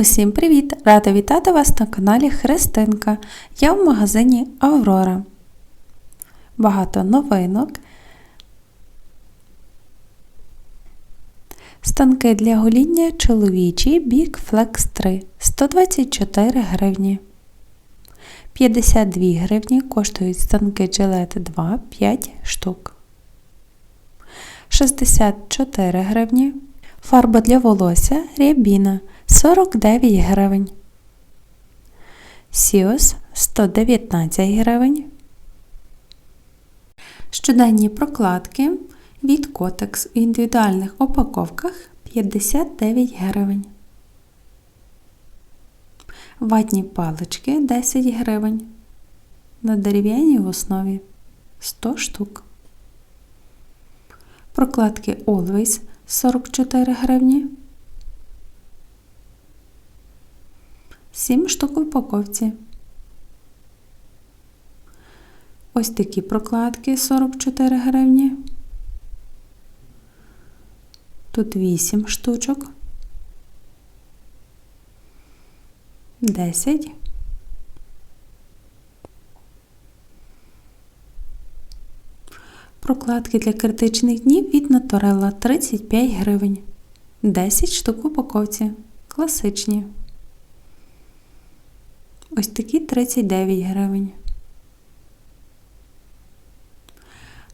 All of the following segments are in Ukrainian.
Усім привіт! Рада вітати вас на каналі Христинка. Я в магазині Аврора. Багато новинок. Станки для гоління чоловічі Big Flex 3 124 гривні. 52 гривні коштують станки Gillette 2 5 штук. 64 гривні. Фарба для волосся Рябіна 49 гривень. Сіос 119 гривень. Щоденні прокладки від Котекс в індивідуальних упаковках 59 гривень. Ватні палички 10 гривень. На дерев'яній основі 100 штук. Прокладки Always 44 гривні. 7 штук в упаковці. Ось такі прокладки 44 гривні. Тут 8 штучок. 10. Прокладки для критичних днів від Наторелла 35 гривень. 10 штук в упаковці. Класичні. Ось такі 39 гривень.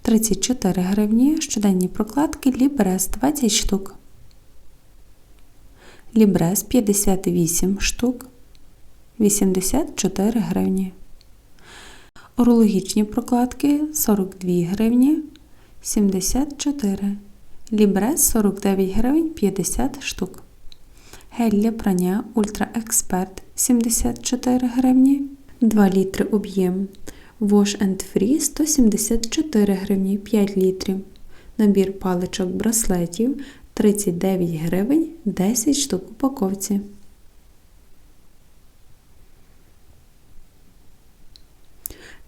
34 гривні щоденні прокладки Лібрес 20 штук. Лібрес 58 штук. 84 гривні. Урологічні прокладки 42 гривні 74. Лібрес 49 гривень 50 штук. Гель для прання Ультра Експерт 74 гривні. 2 літри об'єм. Wash and Free 174 гривні 5 літрів. Набір паличок браслетів 39 гривень 10 штук упаковці.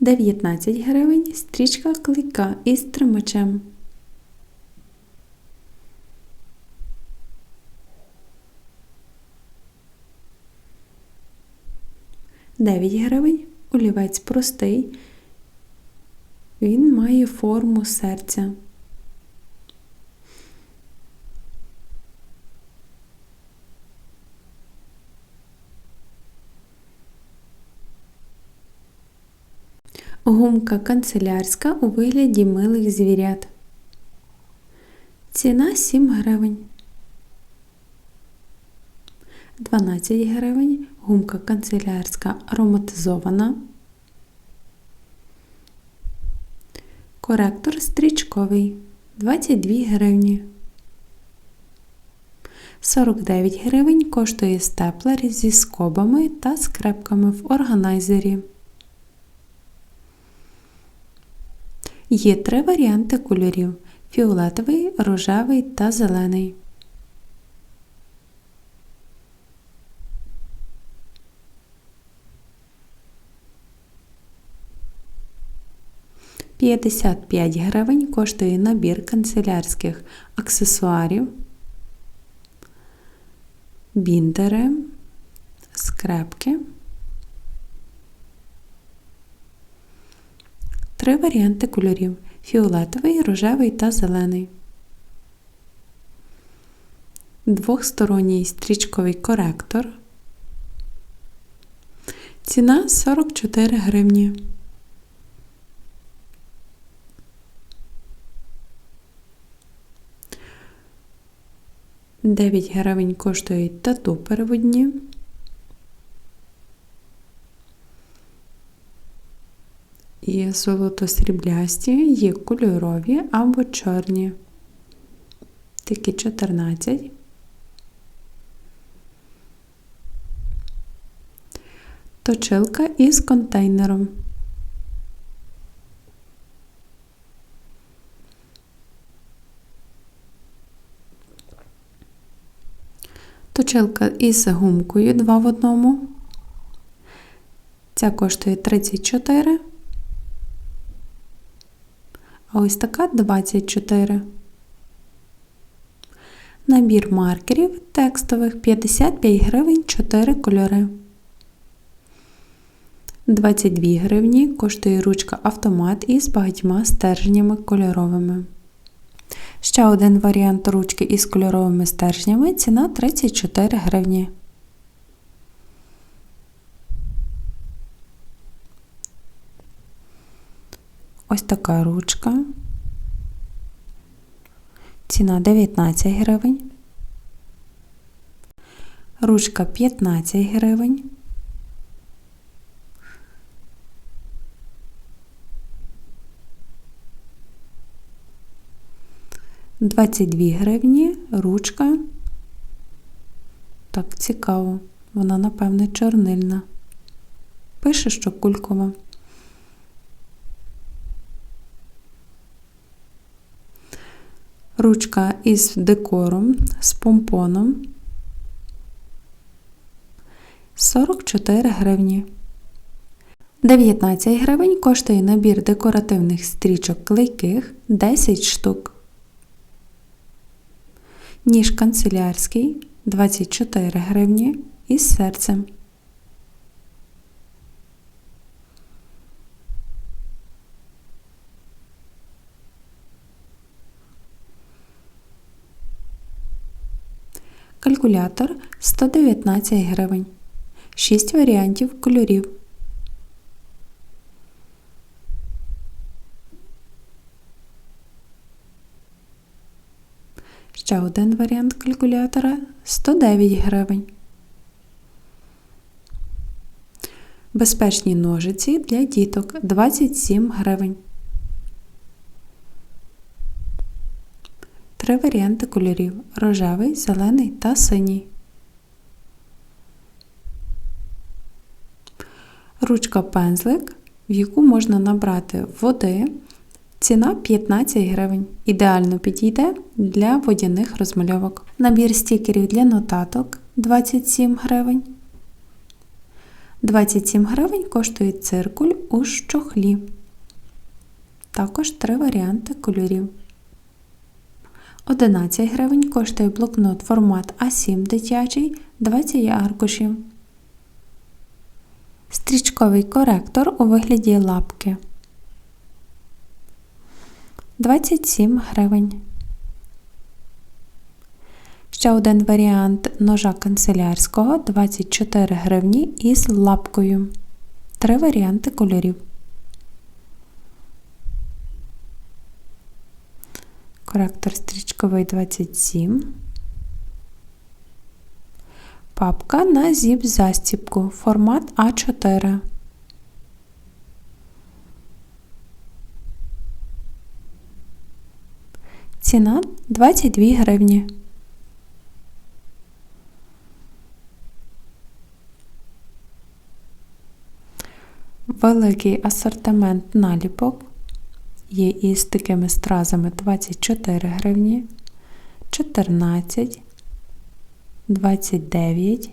Дев'ятнадцять гривень стрічка клейка із тримачем. Дев'ять гривень. Олівець простий. Він має форму серця. Гумка канцелярська у вигляді милих звірят. Ціна 7 гривень. 12 гривень. Гумка канцелярська ароматизована. Коректор стрічковий 22 гривні. 49 гривень коштує степлер зі скобами та скрепками в органайзері. Є три варіанти кольорів: фіолетовий, рожевий та зелений. П'ятдесят п'ять гривень коштує набір канцелярських аксесуарів, біндери, скрепки. Три варіанти кольорів фіолетовий, рожевий та зелений. Двохсторонній стрічковий коректор. Ціна 44 гривні. Дев'ять гривень коштують тату переводні. Є золото-сріблясті, є кольорові або чорні. Такі 14. Точилка із контейнером. Точилка із гумкою 2 в одному. Ця коштує 34. А ось така 24. Набір маркерів текстових 55 гривень 4 кольори. 22 гривні коштує ручка автомат із багатьма стержнями кольоровими. Ще один варіант ручки із кольоровими стержнями ціна 34 гривні. Ось така ручка. Ціна 19 гривень. Ручка 15 гривень. Двадцять дві гривні, ручка. Так, цікаво. Вона, напевне, чорнильна. Пише, що кулькова. Ручка із декором, з помпоном 44 гривні. 19 гривень коштує набір декоративних стрічок клейких 10 штук. Ніж канцелярський 24 гривні із серцем. Калькулятор 119 гривень. 6 варіантів кольорів. Ще один варіант калькулятора 109 гривень. Безпечні ножиці для діток 27 гривень. Три варіанти кольорів рожевий, зелений та синій. Ручка пензлик, в яку можна набрати води. Ціна 15 гривень. Ідеально підійде для водяних розмальовок. Набір стікерів для нотаток 27 гривень. 27 гривень коштує циркуль у щохлі. Також три варіанти кольорів. 11 гривень коштує блокнот формат А7 дитячий 20 аркушів. Стрічковий коректор у вигляді лапки 27 гривень. Ще один варіант ножа канцелярського 24 гривні із лапкою. Три варіанти кольорів. Коректор стрічковий 27. Папка на зіп застіпку. Формат А4. Ціна 22 гривні. Великий асортимент наліпок є із такими стразами 24 гривні, 14, 29,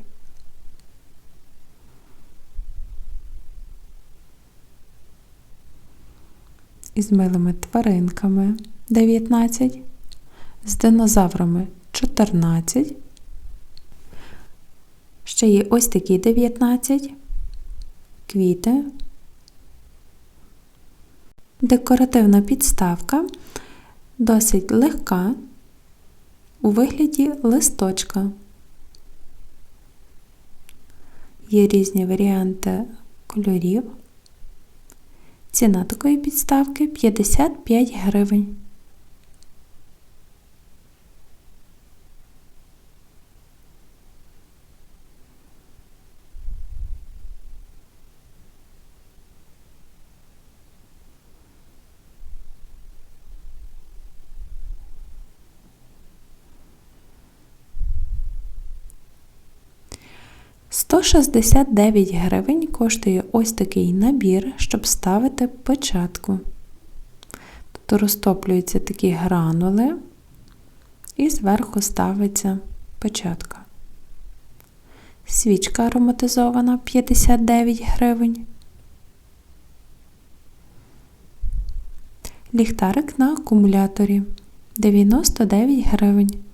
із милими тваринками 19, з динозаврами 14. Ще є ось такі 19, квіти. Декоративна підставка досить легка у вигляді листочка. Є різні варіанти кольорів. Ціна такої підставки 55 гривень. 169 гривень коштує ось такий набір, щоб ставити печатку. Тобто розтоплюються такі гранули і зверху ставиться печатка. Свічка ароматизована 59 гривень. Ліхтарик на акумуляторі 99 гривень.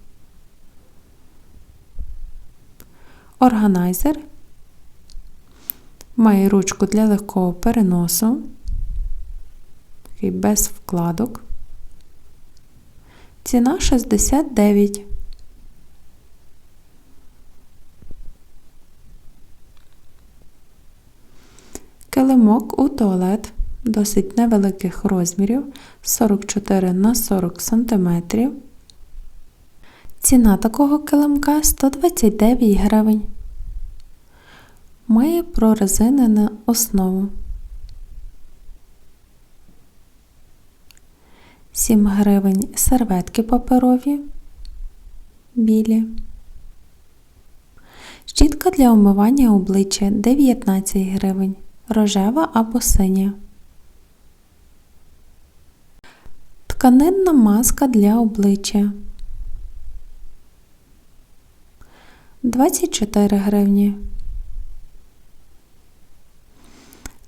Органайзер. Має ручку для легкого переносу. Такий без вкладок. Ціна 69. Килимок у туалет досить невеликих розмірів 44 на 40 см. Ціна такого килимка 129 гривень. Має прорезинену основу. 7 гривень серветки паперові, білі. Щітка для омивання обличчя 19 гривень, рожева або синя. Тканинна маска для обличчя 24 гривні.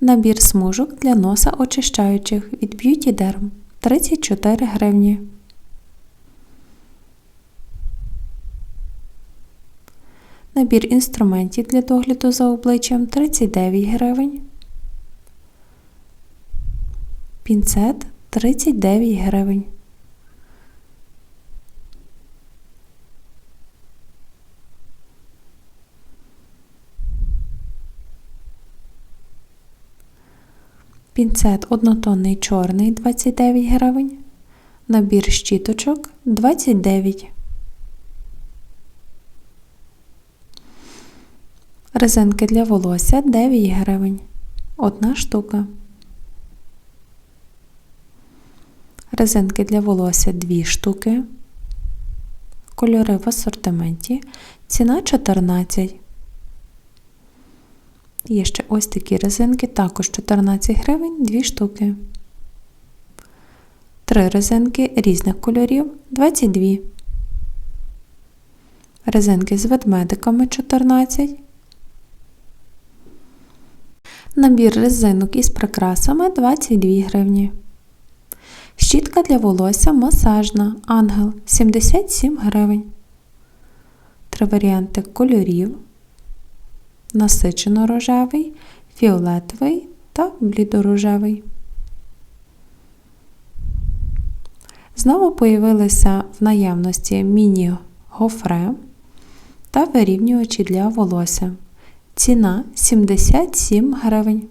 Набір смужок для носа очищаючих від Beauty Derm 34 гривні. Набір інструментів для догляду за обличчям 39 гривень. Пінцет 39 гривень. Пінцет однотонний чорний 29 гривень. Набір щіточок 29. Резинки для волосся 9 гривень. Одна штука. Резинки для волосся 2 штуки. Кольори в асортименті. Ціна 14. Є ще ось такі резинки, також 14 гривень 2 штуки. Три резинки різних кольорів 22. Резинки з ведмедиками 14. Набір резинок із прикрасами 22 гривні. Щітка для волосся масажна Ангел 77 гривень. Три варіанти кольорів. Насичено рожевий, фіолетовий та блідорожевий. Знову появилися в наявності міні-гофре та вирівнювачі для волосся. Ціна 77 гривень.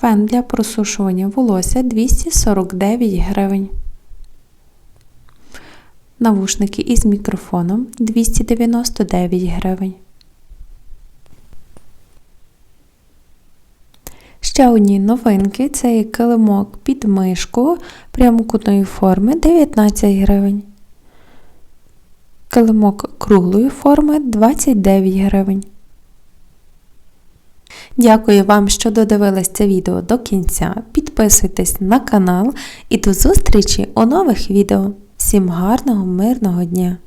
Фен для просушування волосся 249 гривень. Навушники із мікрофоном 299 гривень. Ще одні новинки це є килимок під мишку прямокутної форми 19 гривень. Килимок круглої форми 29 гривень. Дякую вам, що додивились це відео до кінця. Підписуйтесь на канал і до зустрічі у нових відео. Всім гарного, мирного дня!